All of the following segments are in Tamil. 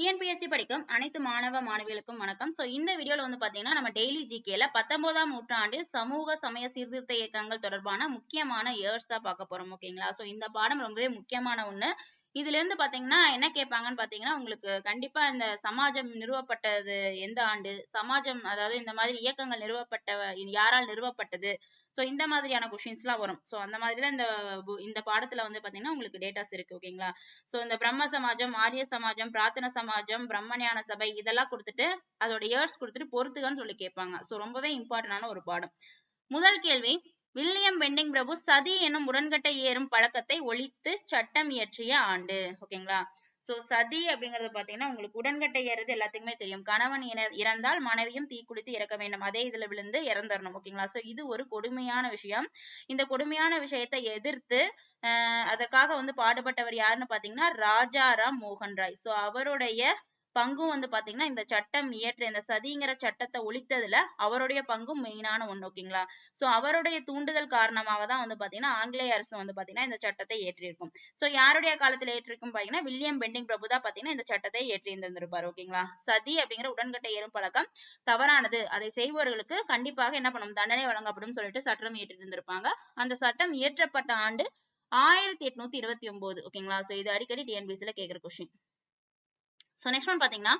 டிஎன்பிஎஸ்சி படிக்கும் அனைத்து மாணவ மாணவிகளுக்கும் வணக்கம். சோ இந்த வீடியோல வந்து பாத்தீங்கன்னா நம்ம டெய்லி ஜிகேல பத்தொன்பதாம் நூற்றாண்டில் சமூக சமய சீர்திருத்த இயக்கங்கள் தொடர்பான முக்கியமான இயர்ஸ் தான் பார்க்க போறோம் ஓகேங்களா சோ இந்த பாடம் ரொம்பவே முக்கியமான ஒண்ணு. இதுல இருந்து பாத்தீங்கன்னா என்ன கேட்பாங்கன்னு பாத்தீங்கன்னா உங்களுக்கு கண்டிப்பா இந்த சமாஜம் நிறுவப்பட்டது எந்த ஆண்டு? சமாஜம் அதாவது இந்த மாதிரி இயக்கங்கள் நிறுவப்பட்ட யாரால் நிறுவப்பட்டது? சோ இந்த மாதிரியான கொஷின்ஸ் எல்லாம் வரும். சோ அந்த மாதிரிதான் இந்த இந்த பாடத்துல வந்து பாத்தீங்கன்னா உங்களுக்கு டேட்டாஸ் இருக்கு ஓகேங்களா சோ இந்த பிரம்ம சமாஜம் ஆரிய சமாஜம் பிரார்த்தன சமாஜம் பிரம்மஞான சபை இதெல்லாம் கொடுத்துட்டு அதோட இயர்ஸ் கொடுத்துட்டு பொறுத்துக்கன்னு சொல்லி கேட்பாங்க சோ ரொம்பவே இம்பார்ட்டன்டான ஒரு பாடம். முதல் கேள்வி வில்லியம் பெண்டிங் பிரபு சதி எனும் உடன்கட்டை ஏறும் பழக்கத்தை ஒழித்து சட்டம் இயற்றிய ஆண்டு. ஓகேங்களா? சோ சதி அப்படிங்கறது பாத்தீங்கன்னா உங்களுக்கு உடன்கட்டை ஏறது எல்லாத்துக்குமே தெரியும். கணவன் இற- இறந்தால் மனைவியும் தீக்குளித்து இறக்க வேண்டும். அதே இதுல விழுந்து இறந்துடணும் ஓகேங்களா? சோ இது ஒரு கொடுமையான விஷயம். இந்த கொடுமையான விஷயத்தை எதிர்த்து அஹ் அதற்காக வந்து பாடுபட்டவர் யாருன்னு பாத்தீங்கன்னா ராஜாராம் மோகன் ராய். சோ அவருடைய பங்கும் வந்து பாத்தீங்கன்னா இந்த சட்டம் இயற்ற இந்த சதிங்கிற சட்டத்தை ஒழித்ததுல அவருடைய பங்கும் மெயினான ஒண்ணு ஓகேங்களா? சோ அவருடைய தூண்டுதல் காரணமாக தான் வந்து பாத்தீங்கன்னா ஆங்கிலேய அரசு வந்து பாத்தீங்கன்னா இந்த சட்டத்தை ஏற்றிருக்கும். சோ யாருடைய காலத்துல ஏற்றிருக்கும் பாத்தீங்கன்னா வில்லியம் பெண்டிங் பிரபு தான் பாத்தீங்கன்னா இந்த சட்டத்தை ஏற்றி இருந்திருப்பாரு ஓகேங்களா? சதி அப்படிங்கிற உடன்கட்டை ஏறும் பழக்கம் தவறானது. அதை செய்பவர்களுக்கு கண்டிப்பாக என்ன பண்ணும்? தண்டனை வழங்கப்படும் சொல்லிட்டு சட்டம் ஏற்றி இருந்திருப்பாங்க அந்த சட்டம் இயற்றப்பட்ட ஆண்டு ஆயிரத்தி எட்நூத்தி இருபத்தி ஒன்பது ஓகேங்களா? சோ இது அடிக்கடி டிஎன்பிசில கேக்குற கொஸ்டின் சோ நெக்ஸ்ட் ஒன் பாத்தீங்கன்னா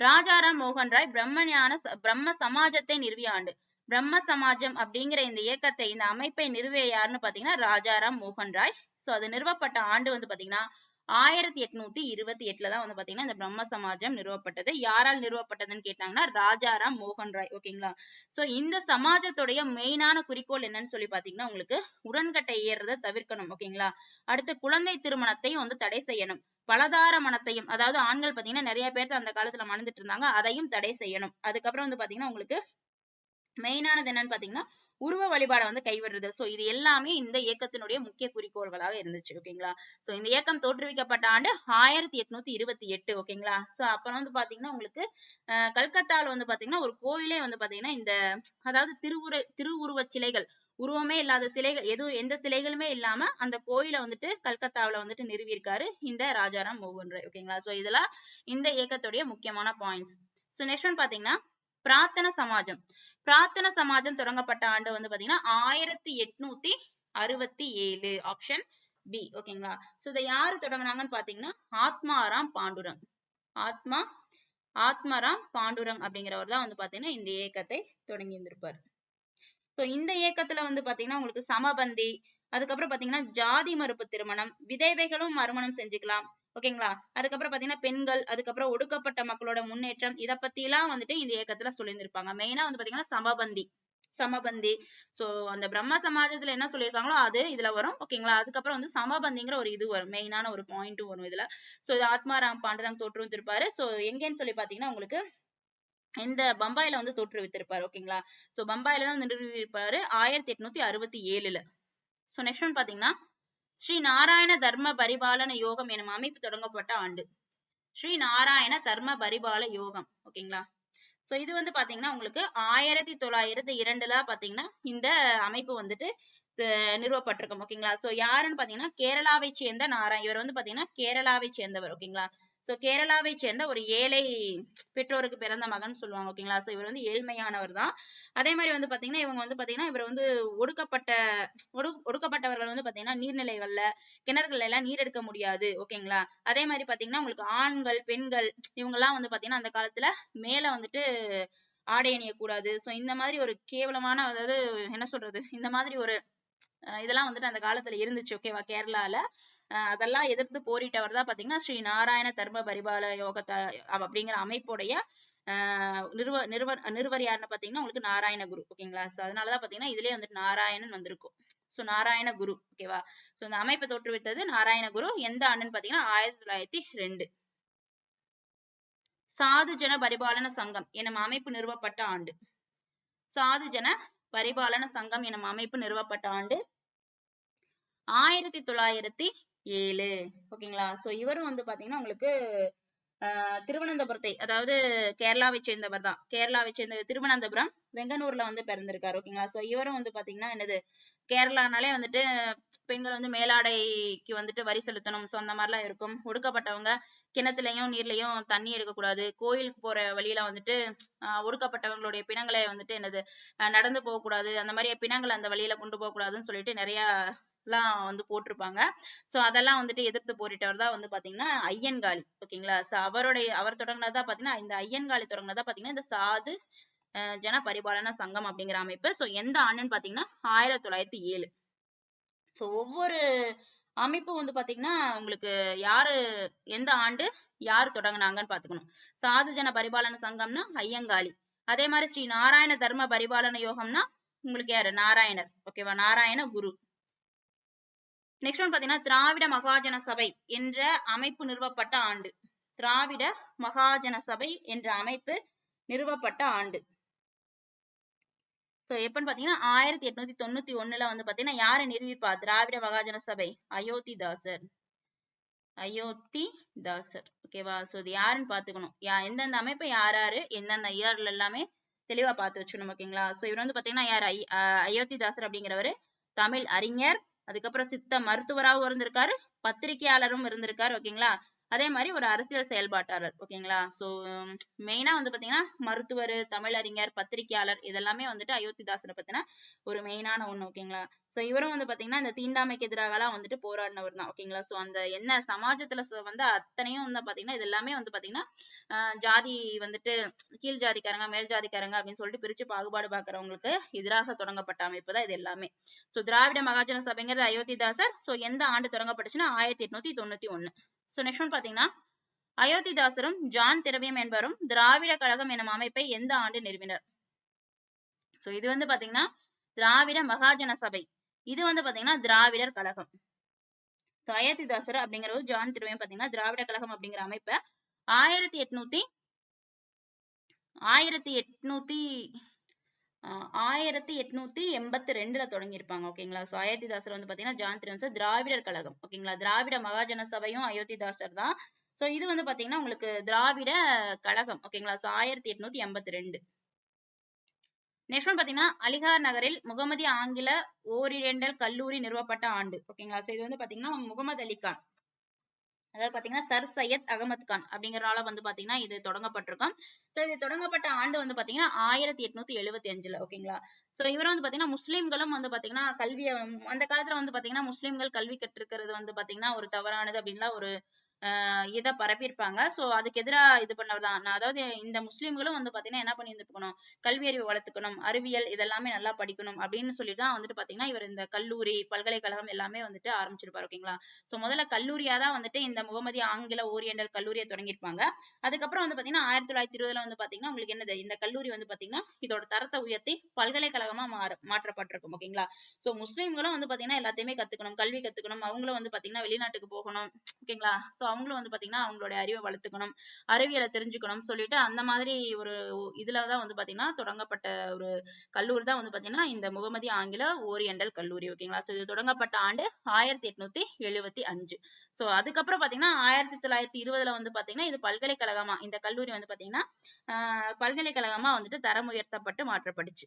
ராஜாராம் மோகன் ராய் பிரம்மஞான பிரம்ம சமாஜத்தை நிறுவிய ஆண்டு. பிரம்ம சமாஜம் அப்படிங்கிற இந்த இயக்கத்தை இந்த அமைப்பை நிறுவிய யாருன்னு பாத்தீங்கன்னா ராஜாராம் மோகன் ராய். சோ அது நிறுவப்பட்ட ஆண்டு வந்து பாத்தீங்கன்னா ஆயிரத்தி எட்நூத்தி இருபத்தி எட்டுல தான் வந்து பாத்தீங்கன்னா இந்த பிரம்ம சமாஜம் நிறுவப்பட்டது. யாரால் நிறுவப்பட்டதுன்னு கேட்டாங்கன்னா ராஜாராம் மோகன் ராய் ஓகேங்களா சோ இந்த சமாஜத்துடைய மெயினான குறிக்கோள் என்னன்னு சொல்லி பாத்தீங்கன்னா உங்களுக்கு உடன்கட்டை ஏறுறதை தவிர்க்கணும் ஓகேங்களா அடுத்து குழந்தை திருமணத்தையும் வந்து தடை செய்யணும். பலதார மனத்தையும் அதாவது ஆண்கள் பாத்தீங்கன்னா நிறைய பேர் அந்த காலத்துல மணந்துட்டு இருந்தாங்க அதையும் தடை செய்யணும். அதுக்கப்புறம் வந்து பாத்தீங்கன்னா உங்களுக்கு மெயினானது என்னன்னு பாத்தீங்கன்னா உருவ வழிபாடை வந்து கைவிடுறது. சோ இது எல்லாமே இந்த இயக்கத்தினுடைய முக்கிய குறிக்கோள்களாக இருந்துச்சு. ஓகேங்களா சோ இந்த இயக்கம் தோற்றுவிக்கப்பட்ட ஆண்டு ஆயிரத்தி எட்நூத்தி இருபத்தி எட்டு. ஓகேங்களா சோ அப்ப வந்து பாத்தீங்கன்னா உங்களுக்கு அஹ் கல்கத்தால வந்து பாத்தீங்கன்னா ஒரு கோயிலே வந்து பாத்தீங்கன்னா இந்த அதாவது திருவுரு திருவுருவச் சிலைகள் உருவமே இல்லாத சிலைகள் எதுவும் எந்த சிலைகளுமே இல்லாம அந்த கோயில வந்துட்டு கல்கத்தாவில வந்துட்டு நிறுவியிருக்காரு இந்த ராஜாராம் மோகன் ராய். ஓகேங்களா சோ இதெல்லாம் இந்த இயக்கத்துடைய முக்கியமான பாயிண்ட்ஸ் சோ நெக்ஸ்ட் ஒன் பாத்தீங்கன்னா பிரார்த்தன சமாஜம். பிரார்த்தன சமாஜம் தொடங்கப்பட்ட ஆண்டு வந்து பாத்தீங்கன்னா ஆயிரத்தி எட்நூத்தி அறுபத்தி ஏழு. ஆப்ஷன் பி ஓகேங்களா சோ இதை யாரு தொடங்குனாங்கன்னு பாத்தீங்கன்னா ஆத்மாராம் பாண்டுரங். ஆத்மா ஆத்மாராம் பாண்டுரங் அப்படிங்கிறவர் தான் வந்து பாத்தீங்கன்னா இந்த இயக்கத்தை தொடங்கி இருந்திருப்பாரு. சோ இந்த இயக்கத்துல வந்து பாத்தீங்கன்னா உங்களுக்கு சமபந்தி அதுக்கப்புறம் பாத்தீங்கன்னா ஜாதி மறுப்பு திருமணம் விதவைகளும் மறுமணம் செஞ்சுக்கலாம். ஓகேங்களா? அதுக்கப்புறம் பாத்தீங்கன்னா பெண்கள் அதுக்கப்புறம் ஒடுக்கப்பட்ட மக்களோட முன்னேற்றம் இதை பத்தி எல்லாம் வந்துட்டு இந்த இயக்கத்துல சொல்லியிருந்திருப்பாங்க. மெயினா வந்து பாத்தீங்கன்னா சமபந்தி சமபந்தி. சோ அந்த பிரம்ம சமாஜத்துல என்ன சொல்லியிருக்காங்களோ அது இதுல வரும். ஓகேங்களா? அதுக்கப்புறம் வந்து சமபந்திங்கிற ஒரு இது வரும். மெயினான ஒரு பாயிண்ட் வரும் இதுல. சோ இது ஆத்மாராம் பாண்டுரங் தோற்றுவித்திருப்பாரு சோ எங்கன்னு சொல்லி பாத்தீங்கன்னா உங்களுக்கு இந்த பம்பாயில வந்து தோற்றுவித்திருப்பாரு. ஓகேங்களா? சோ பம்பாயில தான் வந்து நிறுவியிருப்பாரு ஆயிரத்தி எட்நூத்தி அறுபத்தி ஏழுல. ஸோ நெக்ஸ்ட் ஒன் பார்த்தீங்கன்னா ஸ்ரீ நாராயண தர்ம பரிபாலன யோகம் எனும் அமைப்பு தொடங்கப்பட்ட ஆண்டு. ஸ்ரீ நாராயண தர்ம பரிபால யோகம் ஓகேங்களா சோ இது வந்து பாத்தீங்கன்னா உங்களுக்கு ஆயிரத்தி தொள்ளாயிரத்தி இரண்டுல பாத்தீங்கன்னா இந்த அமைப்பு வந்துட்டு நிறுவப்பட்டிருக்கும் ஓகேங்களா சோ யாருன்னு பாத்தீங்கன்னா கேரளாவை சேர்ந்த நாராயண் இவர் வந்து பாத்தீங்கன்னா கேரளாவை சேர்ந்தவர் ஓகேங்களா சோ கேரளாவை சேர்ந்த ஒரு ஏழை பெற்றோருக்கு பிறந்த மகன் சொல்லுவாங்க ஓகேங்களா? சோ இவர் வந்து ஏழ்மையானவர் தான். அதே மாதிரி வந்து பாத்தீங்கன்னா இவங்க வந்து பாத்தீங்கன்னா இவர் வந்து ஒடுக்கப்பட்ட ஒடு ஒடுக்கப்பட்டவர்கள் வந்து பாத்தீங்கன்னா நீர்நிலைகள்ல கிணறுகள்ல எல்லாம் நீர் எடுக்க முடியாது ஓகேங்களா? அதே மாதிரி பாத்தீங்கன்னா உங்களுக்கு ஆண்கள் பெண்கள் இவங்க எல்லாம் வந்து பாத்தீங்கன்னா அந்த காலத்துல மேல வந்துட்டு ஆடை அணியக்கூடாது. சோ இந்த மாதிரி ஒரு கேவலமான அதாவது என்ன சொல்றது? இந்த மாதிரி ஒரு இதெல்லாம் வந்துட்டு அந்த காலத்துல இருந்துச்சு. ஓகேவா கேரளால. அதெல்லாம் எதிர்த்து போரிட்டவர் தான் பாத்தீங்கன்னா ஸ்ரீ நாராயண தர்ம பரிபால யோகத்தை அப்படிங்கிற அமைப்புடைய நிறுவ நிறுவ நிறுவர் யாருன்னு பாத்தீங்கன்னா உங்களுக்கு நாராயண குரு. ஓகேங்களா சோ அதனாலதான் பாத்தீங்கன்னா இதுலயே வந்துட்டு நாராயணன் வந்திருக்கும். சோ நாராயண குரு ஓகேவா சோ இந்த அமைப்பை தோற்றுவித்தது நாராயண குரு. எந்த ஆண்டுன்னு பாத்தீங்கன்னா ஆயிரத்தி தொள்ளாயிரத்தி ரெண்டு. சாதுஜன பரிபாலன சங்கம் எனும் அமைப்பு நிறுவப்பட்ட ஆண்டு. சாதுஜன பரிபாலன சங்கம் எனும் அமைப்பு நிறுவப்பட்ட ஆண்டு ஆயிரத்தி தொள்ளாயிரத்தி ஏழு. ஓகேங்களா சோ இவரும் வந்து பாத்தீங்கன்னா உங்களுக்கு திருவனந்தபுரத்தை அதாவது கேரளாவை சேர்ந்தவர் தான் கேரளாவை சேர்ந்த திருவனந்தபுரம் வெங்கனூர்ல வந்து பிறந்திருக்காரு ஓகேங்களா? சோ இவரும் வந்து பாத்தீங்கன்னா என்னது கேரளானாலே வந்துட்டு பெண்கள் வந்து மேலாடைக்கு வந்துட்டு வரி செலுத்தணும் சோ அந்த மாதிரிலாம் இருக்கும். ஒடுக்கப்பட்டவங்க கிணத்துலயும் நீர்லயும் தண்ணி எடுக்கக்கூடாது. கோயிலுக்கு போற வழியில வந்துட்டு அஹ் ஒடுக்கப்பட்டவங்களுடைய பிணங்களை வந்துட்டு என்னது நடந்து போகக்கூடாது. அந்த மாதிரி பிணங்களை அந்த வழியில கொண்டு போகக்கூடாதுன்னு சொல்லிட்டு நிறைய எல்லாம் வந்து போட்டிருப்பாங்க. சோ அதெல்லாம் வந்துட்டு எதிர்த்து போரிட்டவர் தான் வந்து பாத்தீங்கன்னா ஐயன்காளி ஓகேங்களா? சோ அவருடைய அவர் தொடங்கினதா பாத்தீங்கன்னா இந்த ஐயன்காளி தொடங்கினதா பாத்தீங்கன்னா இந்த சாது ஜன பரிபாலன சங்கம் அப்படிங்கிற அமைப்பு. சோ எந்த ஆண்டுன்னு பாத்தீங்கன்னா ஆயிரத்தி தொள்ளாயிரத்தி ஏழு. சோ ஒவ்வொரு அமைப்பு வந்து பாத்தீங்கன்னா உங்களுக்கு யாரு எந்த ஆண்டு யாரு தொடங்குனாங்கன்னு பாத்துக்கணும். சாது ஜன பரிபாலன சங்கம்னா ஐயங்காளி. அதே மாதிரி ஸ்ரீ நாராயண தர்ம பரிபாலன யோகம்னா உங்களுக்கு யாரு? நாராயணர். ஓகேவா? நாராயண குரு. நெக்ஸ்ட் ஒன் பாத்தீங்கன்னா திராவிட மகாஜன சபை என்ற அமைப்பு நிறுவப்பட்ட ஆண்டு. திராவிட மகாஜன சபை என்ற அமைப்பு நிறுவப்பட்ட ஆண்டு. சோ எப்பன்னு பாத்தீங்கன்னா ஆயிரத்தி எட்நூத்தி தொண்ணூத்தி ஒண்ணுல வந்து பாத்தீங்கன்னா யாரை நிறுவிப்பா திராவிட மகாஜன சபை அயோத்தி தாசர் அயோத்தி தாசர் ஓகேவா சோ இது யாருன்னு பாத்துக்கணும். யா எந்தெந்த அமைப்பு யார் யாரு எந்தெந்த இயர்ல எல்லாமே தெளிவா பார்த்து வச்சுக்கணும் ஓகேங்களா சோ இவர் வந்து பாத்தீங்கன்னா யார்? அயோத்தி தாசர் அப்படிங்கிறவரு தமிழ் அறிஞர் அதுக்கப்புறம் சித்த மருத்துவராகவும் இருந்திருக்காரு பத்திரிகையாளரும் இருந்திருக்காரு ஓகேங்களா? அதே மாதிரி ஒரு அரசியல் செயல்பாட்டாளர் ஓகேங்களா? சோ மெயினா வந்து பாத்தீங்கன்னா மருத்துவர் தமிழறிஞர் பத்திரிகையாளர் இதெல்லாமே வந்துட்டு அயோத்திதாசனை பத்தின ஒரு மெயினான ஒண்ணு ஓகேங்களா? சோ இவரும் வந்து பாத்தீங்கன்னா இந்த தீண்டாமைக்கு எதிராகலாம் வந்துட்டு போராடினவர் தான் ஓகேங்களா? சோ அந்த என்ன சமாஜத்துல வந்து அத்தனையும் வந்து பாத்தீங்கன்னா இது எல்லாமே வந்து பாத்தீங்கன்னா ஜாதி வந்துட்டு கீழ் ஜாதிக்காரங்க மேல் ஜாதிக்காரங்க அப்படின்னு சொல்லிட்டு பிரிச்சு பாகுபாடு பாக்குறவங்களுக்கு எதிராக தொடங்கப்பட்ட அமைப்பு தான் இது எல்லாமே. சோ திராவிட மகாஜன சபைங்கிறது அயோத்திதாசர். சோ எந்த ஆண்டு தொடங்கப்பட்டுச்சுன்னா ஆயிரத்தி எட்நூத்தி தொண்ணூத்தி ஒண்ணு. ஸோ நெக்ஸ்ட் ஒன் பார்த்தீங்கன்னா அயோத்திதாசரும் ஜான் திரவியம் என்பவரும் திராவிட கழகம் எனும் அமைப்பை எந்த ஆண்டு நிறுவினர்? ஸோ இது வந்து பாத்தீங்கன்னா திராவிட மகாஜன சபை. இது வந்து பாத்தீங்கன்னா திராவிடர் கழகம். So, அயோத்திதாசர் அப்படிங்கிறவர் ஜான் திரவியம் பாத்தீங்கன்னா திராவிட கழகம் அப்படிங்கிற அமைப்பை ஆயிரத்தி எட்நூத்தி ஆயிரத்தி எட்நூத்தி ஆயிரத்தி எட்நூத்தி எண்பத்தி ரெண்டுல தொடங்கியிருப்பாங்க ஓகேங்களா? சோ அயோத்திதாசர் வந்து பாத்தீங்கன்னா ஜான் திருவன்சர் திராவிடர் கழகம் ஓகேங்களா? திராவிட மகாஜன சபையும் அயோத்திதாசர் தான். சோ இது வந்து பாத்தீங்கன்னா உங்களுக்கு திராவிட கழகம் ஓகேங்களா? சோ ஆயிரத்தி எட்நூத்தி எண்பத்தி ரெண்டு. நெக்ஸ்ட் ஒன் பாத்தீங்கன்னா அலிகார் நகரில் முகமதி ஆங்கில ஓரியண்டல் கல்லூரி நிறுவப்பட்ட ஆண்டு ஓகேங்களா? சோ இது வந்து பாத்தீங்கன்னா முகமது அலி கான். அதாவது பாத்தீங்கன்னா சர் சையத் அகமது கான் அப்படிங்கறனால வந்து பாத்தீங்கன்னா இது தொடங்கப்பட்டிருக்கும். சோ இது தொடங்கப்பட்ட ஆண்டு வந்து பாத்தீங்கன்னா ஆயிரத்தி எட்நூத்தி எழுபத்தி அஞ்சுல ஓகேங்களா? சோ இவர் வந்து பாத்தீங்கன்னா முஸ்லிம்களும் வந்து பாத்தீங்கன்னா கல்வியை அந்த காலத்துல வந்து பாத்தீங்கன்னா முஸ்லிம்கள் கல்வி கற்றுக்கிறது வந்து பாத்தீங்கன்னா ஒரு தவறானது அப்படின்லாம் ஒரு இதை பரப்பியிருப்பாங்க. சோ அதுக்கு எதிரா இது பண்ணவர் தான். நான் அதாவது இந்த முஸ்லீம்களும் வந்து பாத்தீங்கன்னா என்ன பண்ணி இருந்துக்கணும் கல்வி அறிவு வளர்த்துக்கணும். அறிவியல் இதெல்லாமே நல்லா படிக்கணும் அப்படின்னு சொல்லி தான் வந்துட்டு பாத்தீங்கன்னா இவர் இந்த கல்லூரி பல்கலைக்கழகம் எல்லாமே வந்துட்டு ஆரம்பிச்சிருப்பாரு ஓகேங்களா? ஸோ முதல்ல கல்லூரியா தான் வந்துட்டு இந்த முகமதி ஆங்கில ஓரியண்டல் கல்லூரியை தொடங்கியிருப்பாங்க. அதுக்கப்புறம் வந்து பாத்தீங்கன்னா ஆயிரத்தி தொள்ளாயிரத்தி இருபதுல வந்து பாத்தீங்கன்னா உங்களுக்கு என்னது? இந்த கல்லூரி வந்து பாத்தீங்கன்னா இதோட தரத்தை உயர்த்தி பல்கலைக்கழகமாக மாற மாற்றப்பட்டிருக்கும் ஓகேங்களா? சோ முஸ்லீம்களும் வந்து பாத்தீங்கன்னா எல்லாத்தையுமே கத்துக்கணும் கல்வி கத்துக்கணும். அவங்களும் வந்து பாத்தீங்கன்னா வெளிநாட்டுக்கு போகணும் ஓகேங்களா? ஸோ அவங்களும் வந்து பாத்தீங்கன்னா அவங்களோட அறிவை வளர்த்துக்கணும் அறிவியலை தெரிஞ்சுக்கணும் சொல்லிட்டு அந்த மாதிரி ஒரு இதுலதான் வந்து பாத்தீங்கன்னா தொடங்கப்பட்ட ஒரு கல்லூரி தான் வந்து பாத்தீங்கன்னா இந்த முகமதி ஆங்கில ஓரியண்டல் கல்லூரி ஓகேங்களா? சோ இது தொடங்கப்பட்ட ஆண்டு ஆயிரத்தி எட்நூத்தி எழுபத்தி அஞ்சு. சோ அதுக்கப்புறம் பாத்தீங்கன்னா ஆயிரத்தி தொள்ளாயிரத்தி இருபதுல வந்து பாத்தீங்கன்னா இது பல்கலைக்கழகமா இந்த கல்லூரி வந்து பாத்தீங்கன்னா பல்கலைக்கழகமா வந்துட்டு தரம் உயர்த்தப்பட்டு மாற்றப்பட்டுச்சு.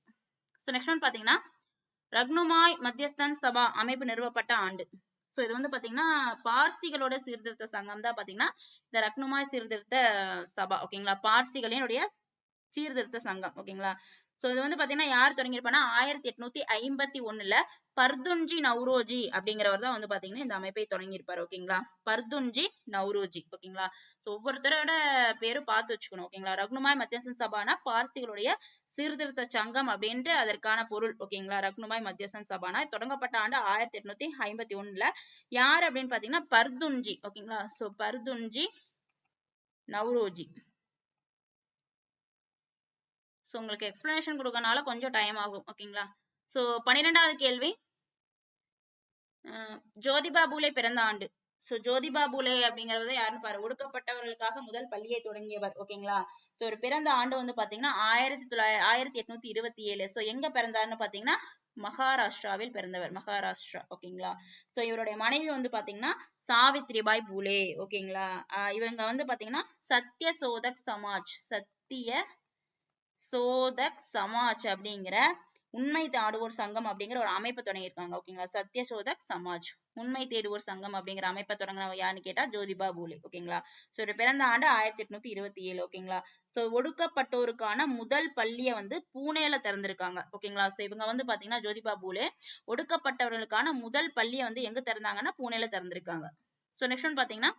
சோ நெக்ஸ்ட் ஒன் பாத்தீங்கன்னா ரக்னுமாய் மத்தியஸ்தன் சபா அமைப்பு நிறுவப்பட்ட ஆண்டு. சோ இது வந்து பாத்தீங்கன்னா பார்சிகளோட சீர்திருத்த சங்கம் தான் பாத்தீங்கன்னா இந்த ரக்னுமாய் சீர்திருத்த சபா ஓகேங்களா பார்சிகளினுடைய சீர்திருத்த சங்கம் ஓகேங்களா சோ இது வந்து பாத்தீங்கன்னா யார் தொடங்கியிருப்பானா ஆயிரத்தி எட்நூத்தி ஐம்பத்தி ஒண்ணுல பர்துன்ஜி நவ்ரோஜி அப்படிங்கிறவர் தான் வந்து பாத்தீங்கன்னா இந்த அமைப்பை தொடங்கியிருப்பாரு ஓகேங்களா பர்துன்ஜி நவ்ரோஜி ஓகேங்களா சோ ஒவ்வொருத்தரோட பேரும் பார்த்து வச்சுக்கணும் ஓகேங்களா ரக்னுமாய் மத்தியசன் சபானா பார்சிகளுடைய சீர்திருத்த சங்கம் அப்படின்ற அதற்கான பொருள் ஓகேங்களா ரக்னுமாய் மத்தியஸ்தன் சபானா. தொடங்கப்பட்ட ஆண்டு ஆயிரத்தி எட்நூத்தி ஐம்பத்தி ஒண்ணுல. யார் அப்படின்னு பாத்தீங்கன்னா பர்துன்ஜி ஓகேங்களா சோ பர்துன்ஜி நவ்ரோஜி. சோ உங்களுக்கு எக்ஸ்பிளனேஷன் கொடுக்கறனால கொஞ்சம் டைம் ஆகும் ஓகேங்களா சோ பன்னிரெண்டாவது கேள்வி. அஹ் ஜோதிபா பூலே பிறந்த ஆண்டு. சோ ஜோதிபா பூலே அப்படிங்கறது யாருன்னு பாரு ஒடுக்கப்பட்டவர்களுக்காக முதல் பள்ளியை தொடங்கியவர் ஓகேங்களா சோ ஒரு பிறந்த ஆண்டு வந்து பாத்தீங்கன்னா ஆயிரத்தி தொள்ளாயிரத்தி ஆயிரத்தி எட்நூத்தி இருபத்தி ஏழு சோ எங்க பிறந்தாருன்னு பாத்தீங்கன்னா மகாராஷ்டிராவில் பிறந்தவர் மகாராஷ்டிரா ஓகேங்களா சோ இவருடைய மனைவி வந்து பாத்தீங்கன்னா சாவித்ரிபாய் பூலே ஓகேங்களா ஆஹ் இவங்க வந்து பாத்தீங்கன்னா சத்ய சோதக் சமாஜ் சத்திய சோதக் சமாஜ் அப்படிங்கிற உண்மை தேடுவோர் சங்கம் அப்படிங்கிற ஒரு அமைப்பு தொடங்கியிருக்காங்க ஓகேங்களா? சத்ய சோதக் சமாஜ். உண்மை தேடுவோர் சங்கம் அப்படிங்கிற அமைப்பை தொடங்கினவங்க யாருன்னு கேட்டா ஜோதிபா பூலே ஓகேங்களா? சோ இவர் பிறந்த ஆண்டு ஆயிரத்தி எட்நூத்தி இருபத்தி ஏழு ஓகேங்களா? சோ ஒடுக்கப்பட்டோருக்கான முதல் பள்ளியை வந்து பூனேல திறந்திருக்காங்க ஓகேங்களா? சோ இவங்க வந்து பாத்தீங்கன்னா ஜோதிபா பூலே ஒடுக்கப்பட்டவர்களுக்கான முதல் பள்ளியை வந்து எங்க திறந்தாங்கன்னா பூனேல திறந்திருக்காங்க. சோ நெக்ஸ்ட் ஒன் பாத்தீங்கன்னா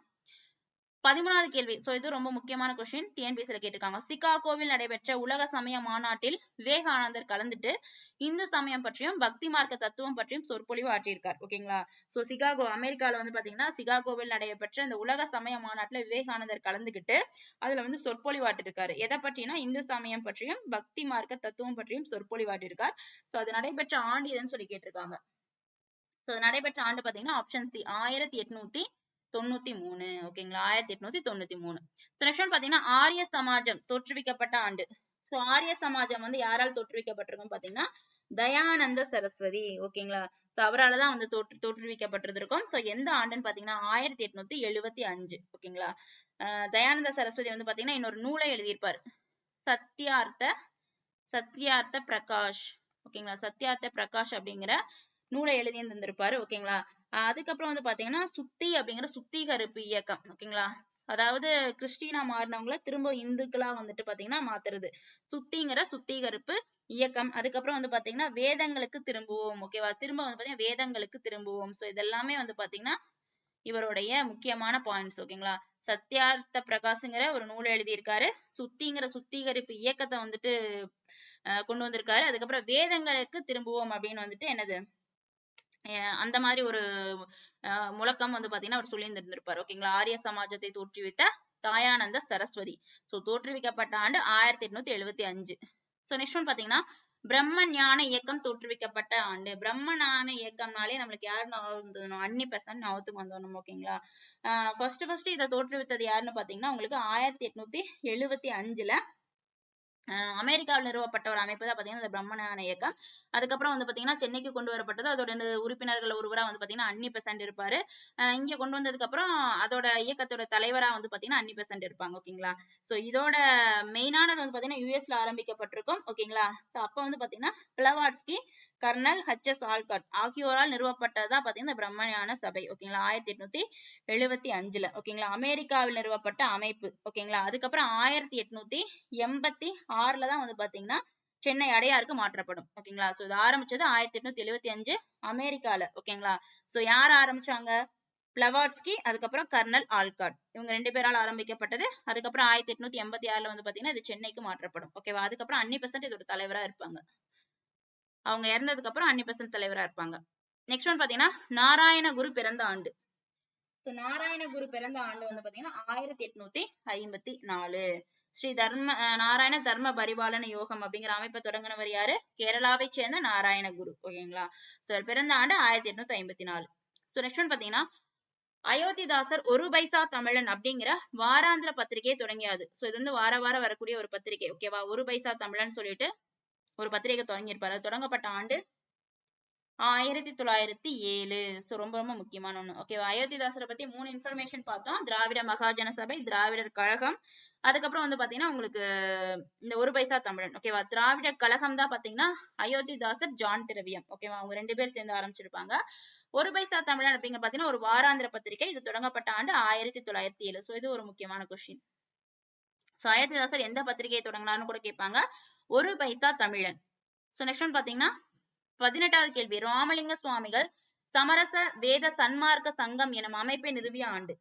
பதிமூணாவது கேள்வி. சோ இது ரொம்ப முக்கியமான கொஸ்டின் டிஎன்பிசில கேட்டிருக்காங்க. சிகாகோவில் நடைபெற்ற உலக சமய மாநாட்டில் விவேகானந்தர் கலந்துட்டு இந்து சமயம் பற்றியும் பக்தி மார்க்க தத்துவம் பற்றியும் சொற்பொழிவு ஆற்றியிருக்கார். ஓகேங்களா சோ சிகாகோ அமெரிக்கால வந்து பாத்தீங்கன்னா சிகாகோவில் நடைபெற்ற இந்த உலக சமய மாநாட்டுல விவேகானந்தர் கலந்துகிட்டு அதுல வந்து சொற்பொழிவு ஆற்றிருக்காரு. எதை பற்றினா இந்து சமயம் பற்றியும் பக்தி மார்க்க தத்துவம் பற்றியும் சொற்பொழிவு ஆற்றிருக்கார். சோ அது நடைபெற்ற ஆண்டு எதுன்னு சொல்லி கேட்டிருக்காங்க. சோ நடைபெற்ற ஆண்டு பாத்தீங்கன்னா ஆப்ஷன் சி ஆயிரத்தி எட்நூத்தி தொண்ணூத்தி மூணு ஓகேங்களா ஆயிரத்தி எட்நூத்தி தொண்ணூத்தி மூணு. நெக்ஸ்ட் ஒன் பாத்தீங்கன்னா ஆரிய சமாஜம் தோற்றுவிக்கப்பட்ட ஆண்டு. சோ ஆரிய சமாஜம் வந்து யாரால் தோற்றுவிக்கப்பட்டிருக்கும் பாத்தீங்கன்னா தயானந்த சரஸ்வதி ஓகேங்களா சோ அவராலதான் வந்து தோற்று தோற்றுவிக்கப்பட்டிருந்திருக்கும். சோ எந்த ஆண்டுன்னு பாத்தீங்கன்னா ஆயிரத்தி எட்நூத்தி எழுவத்தி அஞ்சு ஓகேங்களா ஆஹ் தயானந்த சரஸ்வதி வந்து பாத்தீங்கன்னா இன்னொரு நூலை எழுதியிருப்பார். சத்யார்த்த சத்யார்த்த பிரகாஷ் ஓகேங்களா சத்யார்த்த பிரகாஷ் அப்படிங்கிற நூலை எழுதி இருந்திருப்பாரு ஓகேங்களா அதுக்கப்புறம் வந்து பாத்தீங்கன்னா சுத்தி அப்படிங்கிற சுத்திகரிப்பு இயக்கம் ஓகேங்களா அதாவது கிறிஸ்டினா மாறினவங்கள திரும்ப இந்துக்களா வந்துட்டு பாத்தீங்கன்னா மாத்துறது. சுத்திங்கிற சுத்திகரிப்பு இயக்கம். அதுக்கப்புறம் வந்து பாத்தீங்கன்னா வேதங்களுக்கு திரும்புவோம் ஓகேவா திரும்ப வந்து பாத்தீங்கன்னா வேதங்களுக்கு திரும்புவோம். சோ இதெல்லாமே வந்து பாத்தீங்கன்னா இவருடைய முக்கியமான பாயிண்ட்ஸ் ஓகேங்களா சத்யார்த்த பிரகாஷ்ங்கிற ஒரு நூல் எழுதியிருக்காரு. சுத்திங்கிற சுத்திகரிப்பு இயக்கத்தை வந்துட்டு அஹ் கொண்டு வந்திருக்காரு. அதுக்கப்புறம் வேதங்களுக்கு திரும்புவோம் அப்படின்னு வந்துட்டு என்னது? அந்த மாதிரி ஒரு முழக்கம் வந்து பாத்தீங்கன்னா அவர் சொல்லி இருந்திருப்பாரு ஓகேங்களா? ஆரிய சமாஜத்தை தோற்றுவித்த தாயானந்த சரஸ்வதி. சோ தோற்றுவிக்கப்பட்ட ஆண்டு ஆயிரத்தி எட்நூத்தி எழுவத்தி அஞ்சு. சோ நெக்ஸ்ட் ஒன் பாத்தீங்கன்னா பிரம்ம ஞான இயக்கம் தோற்றுவிக்கப்பட்ட ஆண்டு. பிரம்ம ஞான இயக்கம்னாலே நம்மளுக்கு யாரு ஞாபகம் அன்னி பெசன்ட் ஞாபகத்துக்கு வந்தோம் ஓகேங்களா? ஃபர்ஸ்ட் ஃபர்ஸ்ட் இதை தோற்றுவித்தது யாருன்னு பாத்தீங்கன்னா உங்களுக்கு ஆயிரத்தி எட்நூத்தி எழுவத்தி அஞ்சுல அமெரிக்காவில் நிறுவப்பட்ட ஒரு அமைப்பு தான் பார்த்தீங்கன்னா இந்த பிரம்மஞான இயக்கம். அதுக்கப்புறம் வந்து பாத்தீங்கன்னா சென்னைக்கு கொண்டு வரப்பட்டது. அதோட உறுப்பினர்கள் ஒருவரா வந்து பாத்தீங்கன்னா அன்னி பெசன்ட் இருப்பாரு. இங்கே இங்க கொண்டு வந்ததுக்கு அப்புறம் அதோட இயக்கத்தோட தலைவரா வந்து பாத்தீங்கன்னா அன்னி பெசன்ட் இருப்பாங்க. ஓகேங்களா? சோ இதோட மெயினானது வந்து பாத்தீங்கன்னா யூஎஸ்ல ஆரம்பிக்கப்பட்டிருக்கும். ஓகேங்களா? சோ அப்போ வந்து பாத்தீங்கன்னா பிளவாட்ஸ்கி கர்னல் ஹெச்எஸ் ஆல்காட் ஆகியோரால் நிறுவப்பட்டதா பாத்தீங்கன்னா பிரம்மஞான சபை. ஓகேங்களா ஆயிரத்தி எட்நூத்தி எழுவத்தி அஞ்சுல. ஓகேங்களா அமெரிக்காவில் நிறுவப்பட்ட அமைப்பு. ஓகேங்களா அதுக்கப்புறம் ஆயிரத்தி எட்நூத்தி எண்பத்தி ஆறுல தான் வந்து பாத்தீங்கன்னா சென்னை அடையாருக்கு மாற்றப்படும். ஓகேங்களா சோ இது ஆரம்பிச்சது ஆயிரத்தி எட்நூத்தி எழுவத்தி அஞ்சு அமெரிக்கால. ஓகேங்களா சோ யார் ஆரம்பிச்சாங்க? பிளவாட்ஸ்கி அதுக்கப்புறம் கர்னல் ஆல்காட். இவங்க ரெண்டு பேரால் ஆரம்பிக்கப்பட்டது. அதுக்கப்புறம் ஆயிரத்தி எட்நூத்தி எண்பத்தி ஆறுல வந்து பாத்தீங்கன்னா இது சென்னைக்கு மாற்றப்படும். ஓகேவா அதுக்கப்புறம் அன்னி பெசன்ட் இதோட தலைவரா இருப்பாங்க. அவங்க இறந்ததுக்கு அப்புறம் அன்னி தலைவரா இருப்பாங்க. நெக்ஸ்ட் ஒன் பாத்தீங்கன்னா நாராயணகுரு பிறந்த ஆண்டு. நாராயண நாராயணகுரு பிறந்த ஆண்டு வந்து பாத்தீங்கன்னா ஆயிரத்தி எட்நூத்தி ஐம்பத்தி நாலு. ஸ்ரீ தர்ம நாராயண தர்ம பரிபாலன யோகம் அப்படிங்கிற அமைப்பை தொடங்கினவர் யாரு? கேரளாவை சேர்ந்த நாராயணகுரு ஓகேங்களா? சோ பிறந்த ஆண்டு ஆயிரத்தி எட்நூத்தி ஐம்பத்தி நாலு. சோ நெக்ஸ்ட் ஒன் பாத்தீங்கன்னா அயோத்திதாசர் ஒரு பைசா தமிழன் அப்படிங்கிற வாராந்திர பத்திரிகையை தொடங்கியாது. சோ இது வந்து வார வாரம் வரக்கூடிய ஒரு பத்திரிகை ஓகேவா ஒரு பைசா தமிழன் சொல்லிட்டு ஒரு பத்திரிகை தொடங்கியிருப்பாரு. அது தொடங்கப்பட்ட ஆண்டு ஆயிரத்தி தொள்ளாயிரத்தி ஏழு. சோ ரொம்ப ரொம்ப முக்கியமான ஒண்ணு. ஓகேவா அயோத்திதாசரை பத்தி மூணு இன்ஃபர்மேஷன் பார்த்தோம். திராவிட மகாஜன சபை திராவிடர் கழகம். அதுக்கப்புறம் வந்து பாத்தீங்கன்னா உங்களுக்கு இந்த ஒரு பைசா தமிழன். ஓகேவா திராவிட கழகம் தான் பாத்தீங்கன்னா அயோத்திதாசர் ஜான் திரவியம். ஓகேவா அவங்க ரெண்டு பேர் சேர்ந்து ஆரம்பிச்சிருப்பாங்க. ஒரு பைசா தமிழன் அப்படிங்க பாத்தீங்கன்னா ஒரு வாராந்திர பத்திரிகை இது தொடங்கப்பட்ட ஆண்டு ஆயிரத்தி தொள்ளாயிரத்தி ஏழு. சோ இது ஒரு முக்கியமான கொஸ்டின் சோ அயோத்திதாசர் எந்த பத்திரிகையை தொடங்கினார்னு கூட கேட்பாங்க. ஒரு பைசா தமிழன். சோ நெக்ஸ்ட் ஒன் பாத்தீங்கன்னா பதினெட்டாவது கேள்வி. ராமலிங்க சுவாமிகள் சமரச வேத சன்மார்க்க சங்கம் எனும் அமைப்பை நிறுவிய ஆண்டு.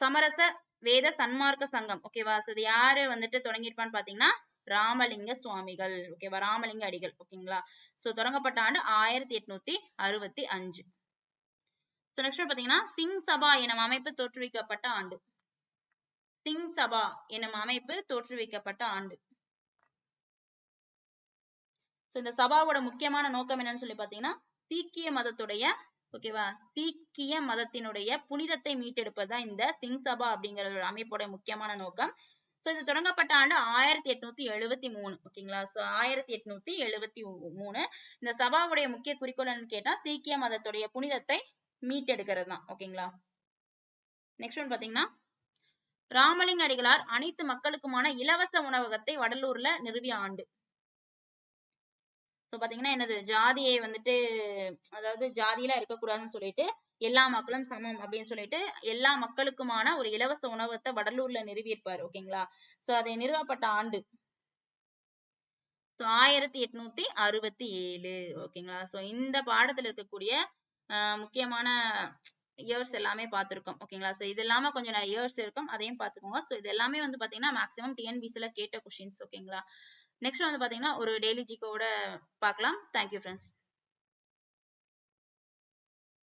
சமரச வேத சன்மார்க்க சங்கம். ஓகேவா so இது யாரு வந்துட்டு தொடங்கியிருப்பான்னு பாத்தீங்கன்னா ராமலிங்க சுவாமிகள். ஓகேவா ராமலிங்க அடிகள். ஓகேங்களா சோ தொடங்கப்பட்ட ஆண்டு ஆயிரத்தி எட்நூத்தி அறுபத்தி அஞ்சு. நெக்ஸ்ட் பாத்தீங்கன்னா சிங் சபா எனும் அமைப்பு தோற்றுவிக்கப்பட்ட ஆண்டு. சிங் சபா எனும் அமைப்பு தோற்றுவிக்கப்பட்ட ஆண்டு. இந்த சபாவோட முக்கியமான நோக்கம் என்னன்னு சொல்லி பாத்தீங்கன்னா சீக்கிய மதத்துடைய ஓகேவா சீக்கிய மதத்தினுடைய புனிதத்தை மீட்டெடுப்பதுதான் இந்த சிங் சபா அப்படிங்கிற ஒரு அமைப்போட முக்கியமான நோக்கம். ஸோ இது தொடங்கப்பட்ட ஆண்டு ஆயிரத்தி எட்நூத்தி எழுபத்தி மூணு ஓகேங்களா ஸோ ஆயிரத்தி எட்நூத்தி எழுபத்தி மூணு. இந்த சபாவுடைய முக்கிய குறிக்கோள் என்னன்னு கேட்டா சீக்கிய மதத்துடைய புனிதத்தை மீட்டெடுக்கிறது தான் ஓகேங்களா நெக்ஸ்ட் ஒன் பாத்தீங்கன்னா ராமலிங்க அடிகளார் அனைத்து மக்களுக்குமான இலவச உணவகத்தை வடலூர்ல நிறுவிய ஆண்டு. ஸோ பாத்தீங்கன்னா என்னது? ஜாதியை வந்துட்டு அதாவது ஜாதியெல்லாம் இருக்கக்கூடாதுன்னு சொல்லிட்டு எல்லா மக்களும் சமம் அப்படின்னு சொல்லிட்டு எல்லா மக்களுக்குமான ஒரு இலவச உணவகத்தை வடலூர்ல நிறுவியிருப்பாரு ஓகேங்களா? சோ அதை நிறுவப்பட்ட ஆண்டு ஸோ ஆயிரத்தி எட்நூத்தி அறுபத்தி ஏழு ஓகேங்களா? ஸோ இந்த பாடத்துல இருக்கக்கூடிய ஆஹ் முக்கியமான இயர்ஸ் எல்லாமே பார்த்துருக்கோம். ஓகேங்களா ஸோ இது இல்லாம கொஞ்சம் நிறைய இயர்ஸ் இருக்கும். அதையும் பார்த்துக்கோங்க. ஸோ இது எல்லாமே வந்து பாத்தீங்கன்னா மேக்ஸிமம் டிஎன்பிசில கேட்ட கொஷின்ஸ் ஓகேங்களா நெக்ஸ்ட் வந்து பாத்தீங்கன்னா ஒரு டெய்லி ஜிகோட பார்க்கலாம். Thank you friends